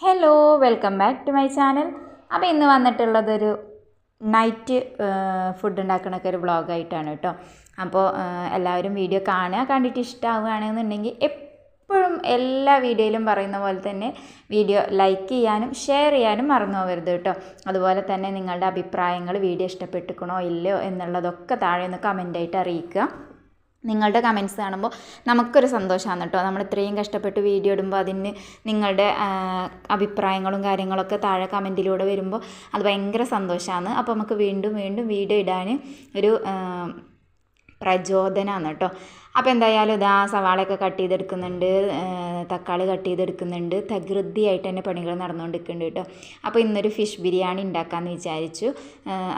Hello welcome back to my channel അപ്പോൾ ഇന്ന് വന്നിട്ടുള്ളതൊരു night food ഉണ്ടാക്കണൊക്കെ ഒരു വ്ളോഗായിട്ടാണ് കേട്ടോ അപ്പോൾ എല്ലാവരും വീഡിയോ കാണുക കണ്ടിട്ട് ഇഷ്ടമാവുകയാണെന്നുണ്ടെങ്കിൽ എപ്പോഴും എല്ലാ വീഡിയോയിലും പറയുന്ന പോലെ തന്നെ വീഡിയോ ലൈക്ക് ചെയ്യാനും ഷെയർ ചെയ്യാനും മറന്നു പോകരുത് കേട്ടോ അതുപോലെ തന്നെ നിങ്ങളുടെ അഭിപ്രായങ്ങൾ വീഡിയോ ഇഷ്ടപ്പെട്ടിക്കണോ ഇല്ലയോ എന്നുള്ളതൊക്കെ താഴെ ഒന്ന് കമന്റായിട്ട് അറിയിക്കുക. നിങ്ങളുടെ കമൻസ് കാണുമ്പോൾ നമുക്കൊരു സന്തോഷമാണ് കേട്ടോ. നമ്മൾ ഇത്രയും കഷ്ടപ്പെട്ട് വീഡിയോ ഇടുമ്പോൾ അതിന് നിങ്ങളുടെ അഭിപ്രായങ്ങളും കാര്യങ്ങളൊക്കെ താഴെ കമന്റിലൂടെ വരുമ്പോൾ അത് ഭയങ്കര സന്തോഷമാണ്. അപ്പോൾ നമുക്ക് വീണ്ടും വീണ്ടും വീഡിയോ ഇടാൻ ഒരു പ്രചോദനമാണ് കേട്ടോ. അപ്പോൾ എന്തായാലും ഇതാ സവാളയൊക്കെ കട്ട് ചെയ്തെടുക്കുന്നുണ്ട് തക്കാളി കട്ട് ചെയ്തെടുക്കുന്നുണ്ട്. തകൃതിയായിട്ട് തന്നെ പണികൾ നടന്നുകൊണ്ടിരിക്കുന്നുണ്ട് കേട്ടോ. അപ്പോൾ ഇന്നൊരു ഫിഷ് ബിരിയാണി ഉണ്ടാക്കാമെന്ന് വിചാരിച്ചു.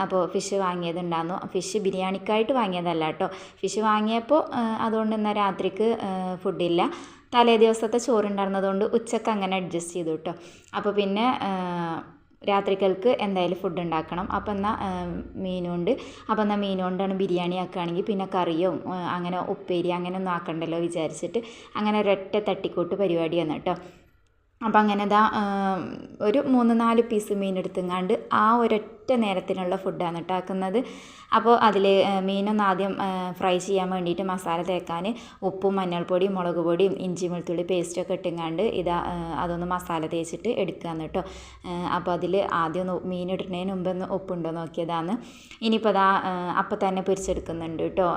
അപ്പോൾ ഫിഷ് വാങ്ങിയതുണ്ടായിരുന്നു. ഫിഷ് ബിരിയാണിക്കായിട്ട് വാങ്ങിയതല്ല കേട്ടോ. ഫിഷ് വാങ്ങിയപ്പോൾ അതുകൊണ്ട് എന്നാൽ രാത്രിക്ക് ഫുഡില്ല തലേ ദിവസത്തെ ചോറുണ്ടായിരുന്നതുകൊണ്ട് ഉച്ചയ്ക്ക് അങ്ങനെ അഡ്ജസ്റ്റ് ചെയ്തു കേട്ടോ. അപ്പോൾ പിന്നെ രാത്രികൾക്ക് എന്തായാലും ഫുഡ് ഉണ്ടാക്കണം. അപ്പം എന്നാൽ മീനുണ്ട്. അപ്പം എന്നാൽ മീനുകൊണ്ടാണ് ബിരിയാണി ആക്കുകയാണെങ്കിൽ പിന്നെ കറിയും അങ്ങനെ ഉപ്പേരി അങ്ങനെ ഒന്നും ആക്കണ്ടല്ലോ വിചാരിച്ചിട്ട്. അങ്ങനെ ഒരൊറ്റ തട്ടിക്കൂട്ട് പരിപാടിയാണ് കേട്ടോ. അപ്പം അങ്ങനെ ഇതാ ഒരു മൂന്ന് നാല് പീസ് മീൻ എടുത്തുങ്ങാണ്ട് ആ ഒരൊറ്റ നേരത്തിനുള്ള ഫുഡാണ് ഉണ്ടാക്കുന്നത് അപ്പോൾ അതിൽ മീനൊന്ന് ആദ്യം ഫ്രൈ ചെയ്യാൻ വേണ്ടിയിട്ട് മസാല തേക്കാൻ ഉപ്പും മഞ്ഞൾപ്പൊടിയും മുളക് പൊടിയും ഇഞ്ചി വെളുത്തുള്ളി പേസ്റ്റൊക്കെ ഇട്ടുങ്ങാണ്ട് ഇതാ അതൊന്ന് മസാല തേച്ചിട്ട് എടുക്കുകയെന്ന് കേട്ടോ അപ്പോൾ അതിൽ ആദ്യം ഒന്ന് മീൻ ഇടുന്നതിന് മുമ്പ് ഒന്ന് ഉപ്പുണ്ടോ നോക്കിയതാണ് ഇനിയിപ്പോൾ അതാ അപ്പം തന്നെ പൊരിച്ചെടുക്കുന്നുണ്ട് കേട്ടോ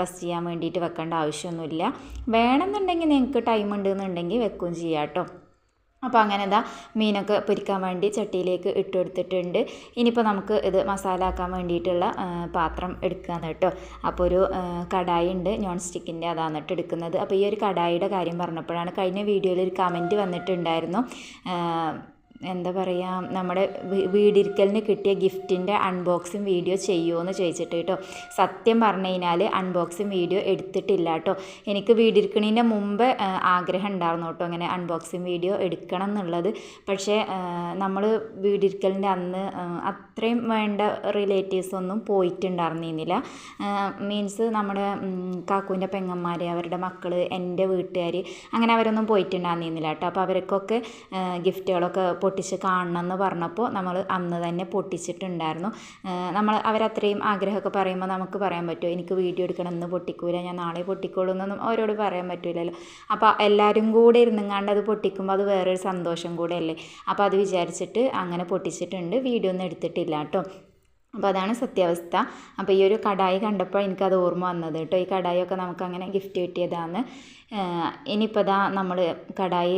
റെസ്റ്റ് ചെയ്യാൻ വേണ്ടിയിട്ട് വെക്കേണ്ട ആവശ്യമൊന്നുമില്ല. വേണമെന്നുണ്ടെങ്കിൽ നിങ്ങൾക്ക് ടൈം ഉണ്ടെന്നുണ്ടെങ്കിൽ വെക്കുകയും ചെയ്യാം കേട്ടോ അപ്പോൾ അങ്ങനെ ഇതാ മീനൊക്കെ പൊരിക്കാൻ വേണ്ടി ചട്ടിയിലേക്ക് ഇട്ട് കൊടുത്തിട്ടുണ്ട്. ഇനിയിപ്പോൾ നമുക്ക് ഇത് മസാല ആക്കാൻ വേണ്ടിയിട്ടുള്ള പാത്രം എടുക്കാന്ന് കേട്ടോ. അപ്പോൾ ഒരു കടായി ഉണ്ട് നോൺ സ്റ്റിക്കിന്റെ അതാണ് കേട്ടോ എടുക്കുന്നത്. അപ്പോൾ ഈ ഒരു കടായിയുടെ കാര്യം പറഞ്ഞപ്പോഴാണ് കഴിഞ്ഞ വീഡിയോയിൽ ഒരു കമന്റ് വന്നിട്ടുണ്ടായിരുന്നു. എന്താ പറയുക നമ്മുടെ വീടിരിക്കലിന് കിട്ടിയ ഗിഫ്റ്റിന്റെ അൺബോക്സിങ് വീഡിയോ ചെയ്യുമോ എന്ന് ചോദിച്ചിട്ട് കേട്ടോ. സത്യം പറഞ്ഞു കഴിഞ്ഞാൽ അൺബോക്സിങ് വീഡിയോ എടുത്തിട്ടില്ല കേട്ടോ. എനിക്ക് വീടിരിക്കണതിന്റെ മുമ്പ് ആഗ്രഹം ഉണ്ടായിരുന്നു കേട്ടോ അങ്ങനെ അൺബോക്സിങ് വീഡിയോ എടുക്കണം എന്നുള്ളത്. പക്ഷേ നമ്മൾ വീടിരിക്കലിന്റെ അന്ന് അത്രയും വേണ്ട റിലേറ്റീവ്സ് ഒന്നും പോയിട്ടുണ്ടായിരുന്നില്ല. മീൻസ് നമ്മുടെ കാക്കുവിന്റെ പെങ്ങന്മാർ അവരുടെ മക്കൾ എന്റെ വീട്ടുകാർ അങ്ങനെ അവരൊന്നും പോയിട്ടുണ്ടായിരുന്നില്ല കേട്ടോ. അപ്പോൾ അവർക്കൊക്കെ ഗിഫ്റ്റുകളൊക്കെ പൊട്ടിച്ച് കാണണം എന്ന് പറഞ്ഞപ്പോൾ നമ്മൾ അന്ന് തന്നെ പൊട്ടിച്ചിട്ടുണ്ടായിരുന്നു. നമ്മൾ അവരത്രയും ആഗ്രഹമൊക്കെ പറയുമ്പോൾ നമുക്ക് പറയാൻ പറ്റുമോ? എനിക്ക് വീഡിയോ എടുക്കണം എന്ന് പൊട്ടിക്കൂല ഞാൻ നാളെ പൊട്ടിക്കോളൂ എന്നൊന്നും അവരോട് പറയാൻ പറ്റില്ലല്ലോ. അപ്പോൾ എല്ലാവരും കൂടെ ഇരുന്നുങ്ങാണ്ട് അത് പൊട്ടിക്കുമ്പോൾ അത് വേറൊരു സന്തോഷം കൂടെ അല്ലേ അപ്പോൾ അത് വിചാരിച്ചിട്ട് അങ്ങനെ പൊട്ടിച്ചിട്ടുണ്ട്. വീഡിയോ ഒന്നും എടുത്തിട്ടില്ല കേട്ടോ. അപ്പോൾ അതാണ് സത്യാവസ്ഥ. അപ്പോൾ ഈ ഒരു കടായി കണ്ടപ്പോൾ എനിക്കത് ഓർമ്മ വന്നത് കേട്ടോ. ഈ കടായൊക്കെ നമുക്ക് അങ്ങനെ ഗിഫ്റ്റ് കിട്ടിയതാണ് ഇനിയിപ്പോൾ ഇതാ നമ്മൾ കടായി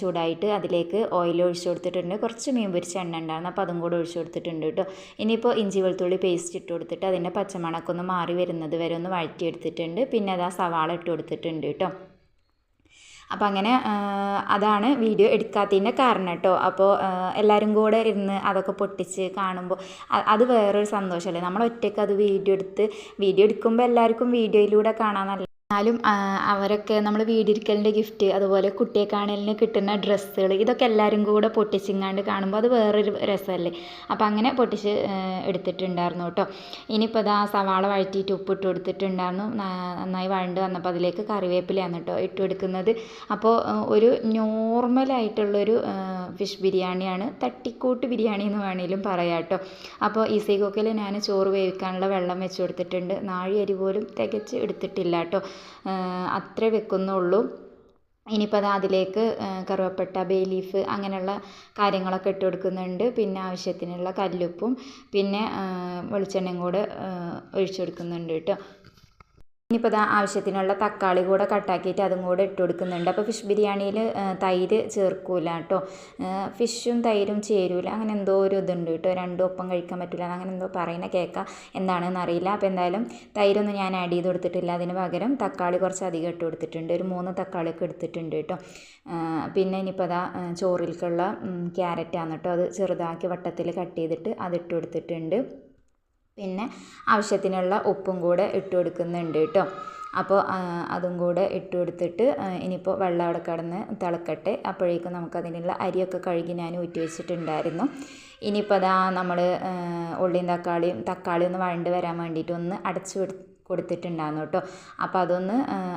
ചൂടായിട്ട് അതിലേക്ക് ഓയിൽ ഒഴിച്ചു കൊടുത്തിട്ടുണ്ട്. കുറച്ച് മീൻ പൊരിച്ച എണ്ണ ഉണ്ടായിരുന്നു. അപ്പോൾ അതും കൂടെ ഒഴിച്ചു കൊടുത്തിട്ടുണ്ട് കേട്ടോ. ഇനിയിപ്പോൾ ഇഞ്ചി വെളുത്തുള്ളി പേസ്റ്റ് ഇട്ട് കൊടുത്തിട്ട് അതിന്റെ പച്ചമണക്കൊന്ന് മാറി വരുന്നത് വരെ ഒന്ന് വഴറ്റിയെടുത്തിട്ടുണ്ട്. പിന്നെ അതാ സവാള ഇട്ട് കൊടുത്തിട്ടുണ്ട് കേട്ടോ. അപ്പോൾ അങ്ങനെ അതാണ് വീഡിയോ എടുക്കാത്തതിന്റെ കാരണം കേട്ടോ. അപ്പോൾ എല്ലാവരും കൂടെ ഇരുന്ന് അതൊക്കെ പൊട്ടിച്ച് കാണുമ്പോൾ അത് വേറൊരു സന്തോഷമല്ലേ നമ്മൾ ഒറ്റയ്ക്ക് അത് വീഡിയോ എടുത്ത് വീഡിയോ എടുക്കുമ്പോൾ എല്ലാവർക്കും വീഡിയോയിലൂടെ കാണാൻ നല്ല എന്നാലും അവരൊക്കെ നമ്മൾ വീടിരിക്കലിന്റെ ഗിഫ്റ്റ് അതുപോലെ കുട്ടിയെ കാണലിന് കിട്ടുന്ന ഡ്രസ്സുകൾ ഇതൊക്കെ എല്ലാവരും കൂടെ പൊട്ടിച്ചിങ്ങാണ്ട് കാണുമ്പോൾ അത് വേറൊരു രസമല്ലേ അപ്പോൾ അങ്ങനെ പൊട്ടിച്ച് എടുത്തിട്ടുണ്ടായിരുന്നു കേട്ടോ. ഇനിയിപ്പോൾ ഇതാ സവാള വഴറ്റിയിട്ട് ഉപ്പിട്ട് കൊടുത്തിട്ടുണ്ടായിരുന്നു. നന്നായി വഴണ്ട് വന്നപ്പോൾ അതിലേക്ക് കറിവേപ്പിലയാണ് കേട്ടോ ഇട്ട് കൊടുക്കുന്നത്. അപ്പോൾ ഒരു നോർമലായിട്ടുള്ളൊരു ഫിഷ് ബിരിയാണിയാണ് തട്ടിക്കൂട്ട് ബിരിയാണി എന്ന് വേണമെങ്കിലും പറയാം കേട്ടോ. അപ്പോൾ ഈസി കുക്കിൽ ഞാൻ ചോറ് വേവിക്കാനുള്ള വെള്ളം വെച്ച് കൊടുത്തിട്ടുണ്ട്. നാഴി അരി പോലും തികച്ച് എടുത്തിട്ടില്ല കേട്ടോ. അത്രേ വെക്കുന്നുള്ളൂ. ഇനിയിപ്പോൾ അത് അതിലേക്ക് കറുവപ്പട്ട ബേ ലീഫ് അങ്ങനെയുള്ള കാര്യങ്ങളൊക്കെ ഇട്ട് കൊടുക്കുന്നുണ്ട്. പിന്നെ ആവശ്യത്തിനുള്ള കല്ലുപ്പും പിന്നെ വെളിച്ചെണ്ണയും കൂടെ ഒഴിച്ചു കൊടുക്കുന്നുണ്ട് കേട്ടോ. ഇനിയിപ്പോൾ ഇതാ ആവശ്യത്തിനുള്ള തക്കാളി കൂടെ കട്ടാക്കിയിട്ട് അതും കൂടെ ഇട്ട് കൊടുക്കുന്നുണ്ട്. അപ്പോൾ ഫിഷ് ബിരിയാണിയിൽ തൈര് ചേർക്കൂല കേട്ടോ. ഫിഷും തൈരും ചേരൂല. അങ്ങനെ എന്തോ ഒരു ഇതുണ്ട് കേട്ടോ. രണ്ടും ഒപ്പം കഴിക്കാൻ പറ്റില്ല അങ്ങനെ എന്തോ പറയുന്ന കേൾക്കാം എന്താണെന്ന് അറിയില്ല. അപ്പോൾ എന്തായാലും തൈരൊന്നും ഞാൻ ആഡ് ചെയ്ത് കൊടുത്തിട്ടില്ല. അതിന് പകരം തക്കാളി കുറച്ച് അധികം ഇട്ട് കൊടുത്തിട്ടുണ്ട്. ഒരു മൂന്ന് തക്കാളിയൊക്കെ എടുത്തിട്ടുണ്ട് കേട്ടോ. പിന്നെ ഇനിയിപ്പോൾ അതാ ചോറിലേക്കുള്ള ക്യാരറ്റാണ് കേട്ടോ. അത് ചെറുതാക്കി വട്ടത്തിൽ കട്ട് ചെയ്തിട്ട് അതിട്ട് കൊടുത്തിട്ടുണ്ട്. പിന്നെ ആവശ്യത്തിനുള്ള ഉപ്പും കൂടെ ഇട്ട് കൊടുക്കുന്നുണ്ട് കേട്ടോ. അപ്പോൾ അതും കൂടെ ഇട്ട് കൊടുത്തിട്ട് ഇനിയിപ്പോൾ വെള്ളം അവിടെ കിടന്ന് തിളക്കട്ടെ. അപ്പോഴേക്കും നമുക്കതിനുള്ള അരിയൊക്കെ കഴുകി ഞാൻ ഊറ്റി വെച്ചിട്ടുണ്ടായിരുന്നു. ഇനിയിപ്പോൾ അതാ നമ്മൾ ഉള്ളിയും തക്കാളിയും തക്കാളി ഒന്ന് വഴണ്ട് വരാൻ വേണ്ടിയിട്ട് ഒന്ന് അടച്ചു കൊടുത്തിട്ടുണ്ടായിരുന്നു കേട്ടോ. അപ്പോൾ അതൊന്ന്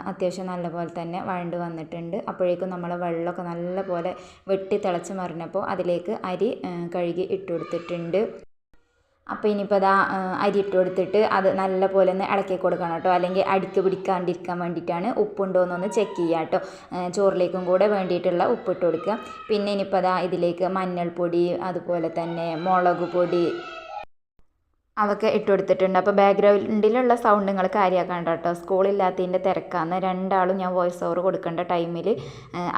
അത്യാവശ്യം നല്ലപോലെ തന്നെ വഴണ്ട് വന്നിട്ടുണ്ട്. അപ്പോഴേക്കും നമ്മൾ വെള്ളമൊക്കെ നല്ലപോലെ വെട്ടി തിളച്ച് മറിഞ്ഞപ്പോൾ അതിലേക്ക് അരി കഴുകി ഇട്ട് കൊടുത്തിട്ടുണ്ട്. അപ്പോൾ ഇനിയിപ്പോൾ അതാ അരി ഇട്ട് കൊടുത്തിട്ട് അത് നല്ല പോലെ ഒന്ന് ഇളക്കി കൊടുക്കണം കേട്ടോ. അല്ലെങ്കിൽ അടിക്ക് പിടിക്കാണ്ടിരിക്കാൻ വേണ്ടിയിട്ടാണ് ഉപ്പുണ്ടോ എന്നൊന്ന് ചെക്ക് ചെയ്യുക കേട്ടോ ചോറിലേക്കും കൂടെ വേണ്ടിയിട്ടുള്ള ഉപ്പിട്ട് കൊടുക്കുക. പിന്നെ ഇനിയിപ്പോൾ അതാ ഇതിലേക്ക് മഞ്ഞൾപ്പൊടി അതുപോലെ തന്നെ മുളക് പൊടി അതൊക്കെ ഇട്ട് കൊടുത്തിട്ടുണ്ട്. അപ്പോൾ ബാക്ക്ഗ്രൗണ്ടിലുള്ള സൗണ്ട് നിങ്ങൾ കാര്യമാക്കണ്ട കേട്ടോ. സ്കൂളില്ലാത്തതിന്റെ തിരക്കാന്ന് രണ്ടാളും ഞാൻ വോയിസ് ഓവർ കൊടുക്കേണ്ട ടൈമിൽ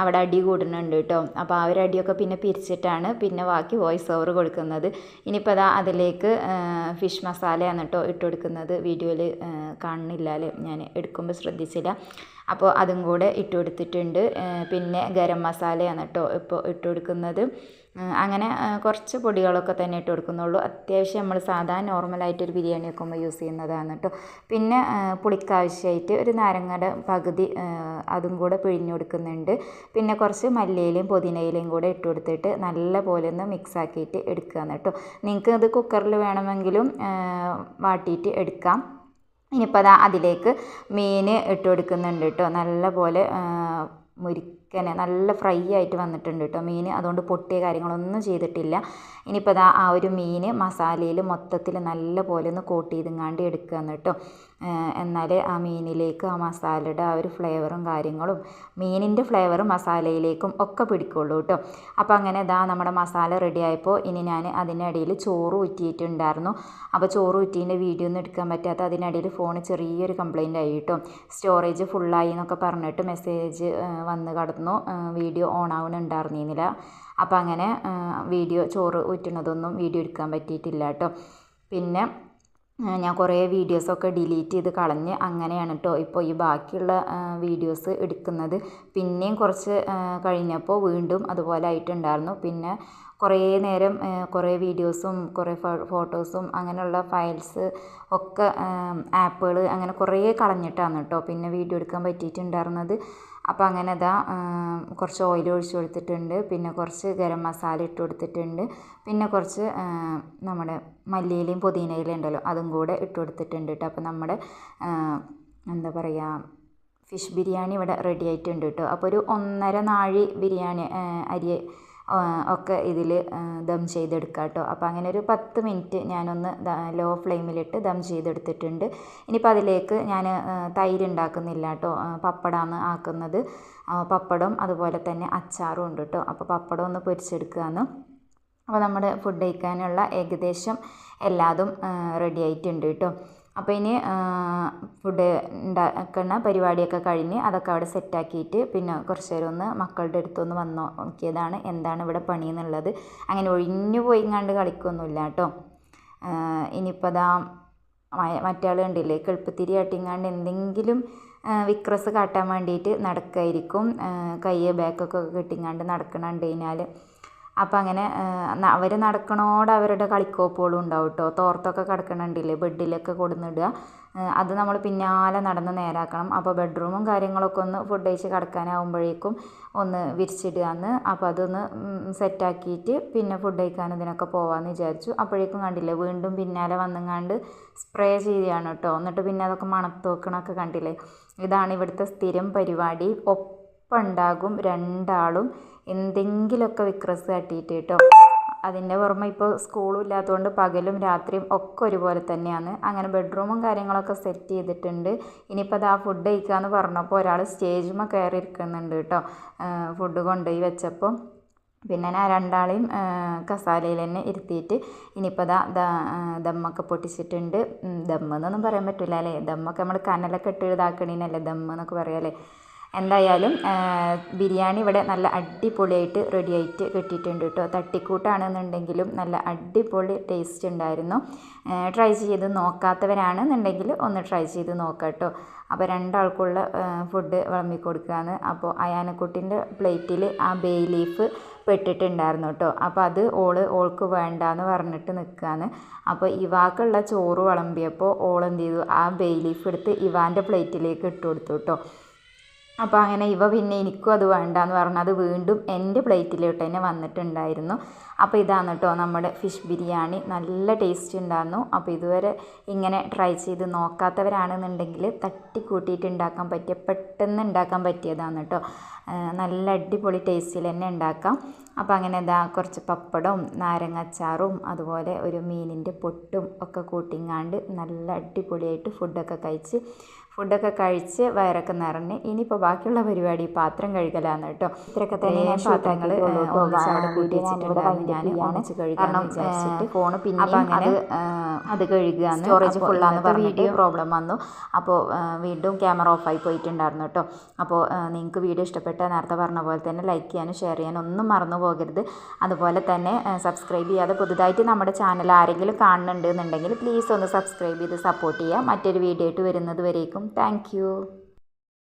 അവിടെ അടി കൂടുന്നുണ്ട് കേട്ടോ. അപ്പോൾ ആ ഒരു അടിയൊക്കെ പിന്നെ പിരിച്ചിട്ടാണ് പിന്നെ ബാക്കി വോയിസ് ഓവർ കൊടുക്കുന്നത്. ഇനിയിപ്പോൾ അതാ അതിലേക്ക് ഫിഷ് മസാലയാണ് കേട്ടോ ഇട്ട് കൊടുക്കുന്നത്. വീഡിയോയിൽ കാണുന്നില്ല അല്ലേ ഞാൻ എടുക്കുമ്പോൾ ശ്രദ്ധിച്ചില്ല. അപ്പോൾ അതും കൂടെ ഇട്ട് കൊടുത്തിട്ടുണ്ട്. പിന്നെ ഗരം മസാലയാണ് കേട്ടോ ഇപ്പോൾ ഇട്ട് കൊടുക്കുന്നത്. അങ്ങനെ കുറച്ച് പൊടികളൊക്കെ തന്നെ ഇട്ട് കൊടുക്കുന്നുള്ളൂ. അത്യാവശ്യം നമ്മൾ സാധാ നോർമലായിട്ടൊരു ബിരിയാണി വെക്കുമ്പോൾ യൂസ് ചെയ്യുന്നതാണ് കേട്ടോ പിന്നെ പുളിക്കാവശ്യമായിട്ട് ഒരു നാരങ്ങയുടെ പകുതി അതും കൂടെ പിഴിഞ്ഞു കൊടുക്കുന്നുണ്ട്. പിന്നെ കുറച്ച് മല്ലിയിലയും പുതിനയിലയും കൂടെ ഇട്ട് കൊടുത്തിട്ട് നല്ല പോലെ ഒന്ന് മിക്സ് ആക്കിയിട്ട് എടുക്കുകയാണ് കേട്ടോ നിങ്ങൾക്ക് ഇത് കുക്കറിൽ വേണമെങ്കിലും വാട്ടിയിട്ട് എടുക്കാം. ഇനിയിപ്പോൾ അതാ അതിലേക്ക് മീൻ ഇട്ട് കൊടുക്കുന്നുണ്ട് കേട്ടോ നല്ല പോലെ മുരിക്കനെ നല്ല ഫ്രൈ ആയിട്ട് വന്നിട്ടുണ്ട് കേട്ടോ. മീൻ അതുകൊണ്ട് പൊട്ടിയ കാര്യങ്ങളൊന്നും ചെയ്തിട്ടില്ല. ഇനിയിപ്പോൾ അതാ ആ ഒരു മീൻ മസാലയിൽ മൊത്തത്തിൽ നല്ല പോലെ ഒന്ന് കോട്ട് ചെയ്തുങ്ങാണ്ട് എടുക്കുകയെന്ന് കേട്ടോ. എന്നാൽ ആ മീനിലേക്ക് ആ മസാലയുടെ ആ ഒരു ഫ്ലേവറും കാര്യങ്ങളും മീനിന്റെ ഫ്ലേവറും മസാലയിലേക്കും ഒക്കെ പിടിക്കുള്ളൂ കേട്ടോ. അപ്പോൾ അങ്ങനെ ഇതാ നമ്മുടെ മസാല റെഡി ആയപ്പോൾ ഇനി ഞാൻ അതിനിടയിൽ ചോറ് ഊറ്റിയിട്ടുണ്ടായിരുന്നു. അപ്പോൾ ചോറ് ഊറ്റീന്റെ വീഡിയോ ഒന്നും എടുക്കാൻ പറ്റാത്ത അതിനിടയിൽ ഫോൺ ചെറിയൊരു കംപ്ലയിന്റ് ആയി കേട്ടോ. സ്റ്റോറേജ് ഫുള്ളായി എന്നൊക്കെ പറഞ്ഞിട്ട് മെസ്സേജ് വന്ന് കടന്നു. വീഡിയോ ഓൺ ആവുന്നുണ്ടായിരുന്നില്ല അപ്പോൾ അങ്ങനെ വീഡിയോ ചോറ് ഊറ്റുന്നതൊന്നും വീഡിയോ എടുക്കാൻ പറ്റിയിട്ടില്ല കേട്ടോ. പിന്നെ ഞാൻ കുറേ വീഡിയോസൊക്കെ ഡിലീറ്റ് ചെയ്ത് കളഞ്ഞ് അങ്ങനെയാണ് കേട്ടോ ഇപ്പോൾ ഈ ബാക്കിയുള്ള വീഡിയോസ് എടുക്കുന്നത്. പിന്നെയും കുറച്ച് കഴിഞ്ഞപ്പോൾ വീണ്ടും അതുപോലെ ആയിട്ടുണ്ടായിരുന്നു. പിന്നെ കുറേ നേരം കുറേ വീഡിയോസും കുറേ ഫോട്ടോസും അങ്ങനെയുള്ള ഫയൽസ് ഒക്കെ ആപ്പുകൾ അങ്ങനെ കുറേ കളഞ്ഞിട്ടാണ് കേട്ടോ പിന്നെ വീഡിയോ എടുക്കാൻ പറ്റിയിട്ടുണ്ടായിരുന്നത്. അപ്പോൾ അങ്ങനെ അതാ കുറച്ച് ഓയിൽ ഒഴിച്ച് കൊടുത്തിട്ടുണ്ട്. പിന്നെ കുറച്ച് ഗരം മസാല ഇട്ട് കൊടുത്തിട്ടുണ്ട്. പിന്നെ കുറച്ച് നമ്മുടെ മല്ലിയിലയും പുതിനയിലയും ഉണ്ടല്ലോ അതും കൂടെ ഇട്ട് കൊടുത്തിട്ടുണ്ട് കേട്ടോ അപ്പോൾ നമ്മുടെ എന്താ പറയുക ഫിഷ് ബിരിയാണി ഇവിടെ റെഡി ആയിട്ടുണ്ട് കേട്ടോ അപ്പോൾ ഒരു ഒന്നര നാഴി ബിരിയാണി അരി ഒക്കെ ഇതിൽ ദം ചെയ്തെടുക്കുക കേട്ടോ അപ്പോൾ അങ്ങനെ ഒരു പത്ത് മിനിറ്റ് ഞാനൊന്ന് ലോ ഫ്ലെയിമിലിട്ട് ദം ചെയ്തെടുത്തിട്ടുണ്ട്. ഇനിയിപ്പോൾ അതിലേക്ക് ഞാൻ തൈര് ഉണ്ടാക്കുന്നില്ല കേട്ടോ പപ്പടമാണ് ആക്കുന്നത്. പപ്പടം അതുപോലെ തന്നെ അച്ചാറും ഉണ്ട് കേട്ടോ അപ്പോൾ പപ്പടം ഒന്ന് പൊരിച്ചെടുക്കുകയാണ് അപ്പോൾ നമ്മുടെ ഫുഡ് കഴിക്കാനുള്ള ഏകദേശം എല്ലാതും റെഡി ആയിട്ടുണ്ട് കേട്ടോ അപ്പോൾ ഇനി ഫുഡ് ഉണ്ടാക്കുന്ന പരിപാടിയൊക്കെ കഴിഞ്ഞ് അതൊക്കെ അവിടെ സെറ്റാക്കിയിട്ട് പിന്നെ കുറച്ച് നേരം ഒന്ന് മക്കളുടെ അടുത്തൊന്ന് വന്ന് നോക്കിയതാണ് എന്താണ് ഇവിടെ പണി എന്നുള്ളത്. അങ്ങനെ ഒഴിഞ്ഞു പോയി കണ്ട് കളിക്കൊന്നുമില്ല കേട്ടോ. ഇനിയിപ്പോൾ അതാ മറ്റാൾ കണ്ടില്ലേ കെളുപ്പത്തിരി ആട്ടിങ്ങാണ്ട് എന്തെങ്കിലും വിക്രസ് കാട്ടാൻ വേണ്ടിയിട്ട് നടക്കായിരിക്കും. കൈ ബാക്കൊക്കെ കെട്ടിങ്ങാണ്ട് നടക്കണുണ്ട് കഴിഞ്ഞാൽ അപ്പോൾ അങ്ങനെ അവർ നടക്കണോടെ അവരുടെ കളിക്കോപ്പുകളും ഉണ്ടാവും കേട്ടോ തോർത്തൊക്കെ കിടക്കണുണ്ടില്ലേ ബെഡിലൊക്കെ കൊടുന്നിടുക. അത് നമ്മൾ പിന്നാലെ നടന്ന് നേരാക്കണം. അപ്പോൾ ബെഡ്റൂമും കാര്യങ്ങളൊക്കെ ഒന്ന് ഫുഡ് കഴിച്ച് കിടക്കാനാവുമ്പോഴേക്കും ഒന്ന് വിരിച്ചിടുകയെന്ന് അപ്പോൾ അതൊന്ന് സെറ്റാക്കിയിട്ട് പിന്നെ ഫുഡ് കഴിക്കാൻ ഇതിനൊക്കെ പോകാമെന്ന് വിചാരിച്ചു. അപ്പോഴേക്കും കണ്ടില്ലേ വീണ്ടും പിന്നാലെ വന്നങ്ങാണ്ട് സ്പ്രേ ചെയ്യുകയാണ് കേട്ടോ എന്നിട്ട് പിന്നെ അതൊക്കെ മണത്ത് വെക്കണമൊക്കെ കണ്ടില്ലേ? ഇതാണ് ഇവിടുത്തെ സ്ഥിരം പരിപാടി. ഒപ്പം ഉണ്ടാകും രണ്ടാളും എന്തെങ്കിലുമൊക്കെ വിക്രസ് കാട്ടിയിട്ട് കേട്ടോ. അതിന്റെ പുറമെ ഇപ്പോൾ സ്കൂളും ഇല്ലാത്തതുകൊണ്ട് പകലും രാത്രിയും ഒക്കെ ഒരുപോലെ തന്നെയാണ്. അങ്ങനെ ബെഡ്റൂമും കാര്യങ്ങളൊക്കെ സെറ്റ് ചെയ്തിട്ടുണ്ട്. ഇനിയിപ്പോൾ അത് ആ ഫുഡ് കഴിക്കാമെന്ന് പറഞ്ഞപ്പോൾ ഒരാൾ സ്റ്റേജുമ കയറി ഇരിക്കുന്നുണ്ട് കേട്ടോ. ഫുഡ് കൊണ്ടുപോയി വെച്ചപ്പോൾ. പിന്നെ ഞാൻ രണ്ടാളെയും കസാലയിൽ തന്നെ ഇരുത്തിയിട്ട് ഇനിയിപ്പോൾ ദാ ദമ്മൊക്കെ പൊട്ടിച്ചിട്ടുണ്ട്. ദമ്മെന്നൊന്നും പറയാൻ പറ്റില്ല അല്ലേ? ദമ്മൊക്കെ നമ്മൾ കനലൊക്കെ ഇട്ട് ഇതാക്കണീനല്ലേ? ദമ്മ് എന്നൊക്കെ പറയാമല്ലേ എന്തായാലും ബിരിയാണി ഇവിടെ നല്ല അടിപൊളിയായിട്ട് റെഡിയായിട്ട് കിട്ടിയിട്ടുണ്ട് കേട്ടോ. തട്ടിക്കൂട്ടാണെന്നുണ്ടെങ്കിലും നല്ല അടിപൊളി ടേസ്റ്റ് ഉണ്ടായിരുന്നു. ട്രൈ ചെയ്ത് നോക്കാത്തവരാണെന്നുണ്ടെങ്കിൽ ഒന്ന് ട്രൈ ചെയ്ത് നോക്കാം കേട്ടോ. അപ്പോൾ രണ്ടാൾക്കുള്ള ഫുഡ് വിളമ്പി കൊടുക്കുകയാണ് അപ്പോൾ അയാനക്കുട്ടിന്റെ പ്ലേറ്റിൽ ആ ബേ ലീഫ് പെട്ടിട്ടുണ്ടായിരുന്നു കേട്ടോ. അപ്പോൾ അത് ഓൾ ഓൾക്ക് വേണ്ട എന്ന് പറഞ്ഞിട്ട് നിൽക്കുകയാണ് അപ്പോൾ ഇവാക്കുള്ള ചോറ് വിളമ്പിയപ്പോൾ ഓൾ എന്ത് ചെയ്തു ആ ബേ ലീഫ് എടുത്ത് ഇവാന്റെ പ്ലേറ്റിലേക്ക് ഇട്ട് കൊടുത്തു കേട്ടോ. അപ്പോൾ അങ്ങനെ ഇവ പിന്നെ എനിക്കും അത് വേണ്ടാന്ന് പറഞ്ഞു അത് വീണ്ടും എന്റെ പ്ലേറ്റിലോട്ട് തന്നെ വന്നിട്ടുണ്ടായിരുന്നു. അപ്പോൾ ഇതാണ് കേട്ടോ നമ്മുടെ ഫിഷ് ബിരിയാണി. നല്ല ടേസ്റ്റ് ഉണ്ടായിരുന്നു. അപ്പോൾ ഇതുവരെ ഇങ്ങനെ ട്രൈ ചെയ്ത് നോക്കാത്തവരാണെന്നുണ്ടെങ്കിൽ തട്ടിക്കൂട്ടിയിട്ട് ഉണ്ടാക്കാൻ പറ്റിയ പെട്ടെന്ന് ഉണ്ടാക്കാൻ പറ്റിയതാണ് കേട്ടോ. നല്ല അടിപൊളി ടേസ്റ്റിൽ തന്നെ ഉണ്ടാക്കാം. അപ്പോൾ അങ്ങനെ ഇതാ കുറച്ച് പപ്പടവും നാരങ്ങാച്ചാറും അതുപോലെ ഒരു മീനിന്റെ പൊട്ടും ഒക്കെ കൂട്ടിങ്ങാണ്ട് നല്ല അടിപൊളിയായിട്ട് ഫുഡൊക്കെ കഴിച്ച് ഫുഡൊക്കെ കഴിച്ച് വയറൊക്കെ നിറഞ്ഞ് ഇനിയിപ്പോൾ ബാക്കിയുള്ള പരിപാടി പാത്രം കഴുകലാന്ന് കേട്ടോ. ഇത്രയൊക്കെ തന്നെ ഞാൻ പാത്രങ്ങൾ അവിടെ കൂട്ടി വെച്ചിട്ടുണ്ടായിരുന്നു ഞാൻ ഒന്നിച്ച് കഴുകാൻ വിചാരിച്ചിട്ട് ഫോണ് പിന്നെ അങ്ങനെ അത് കഴുകുകയാണ് സ്റ്റോറേജ് ഫുള്ളാന്ന് വീഡിയോ പറഞ്ഞിട്ട് പ്രോബ്ലം വന്നു. അപ്പോൾ വീണ്ടും ക്യാമറ ഓഫായി പോയിട്ടുണ്ടായിരുന്നു കേട്ടോ. അപ്പോൾ നിങ്ങൾക്ക് വീഡിയോ ഇഷ്ടപ്പെട്ട നേരത്തെ പറഞ്ഞ പോലെ തന്നെ ലൈക്ക് ചെയ്യാനും ഷെയർ ചെയ്യാനും ഒന്നും മറന്നു പോകരുത്. അതുപോലെ തന്നെ സബ്സ്ക്രൈബ് ചെയ്യാതെ പുതുതായിട്ട് നമ്മുടെ ചാനൽ ആരെങ്കിലും കാണുന്നുണ്ട് എന്നുണ്ടെങ്കിൽ പ്ലീസ് ഒന്ന് സബ്സ്ക്രൈബ് ചെയ്ത് സപ്പോർട്ട് ചെയ്യുക. മറ്റൊരു വീഡിയോ ആയിട്ട് വരുന്നത് വരേക്കും. Thank you.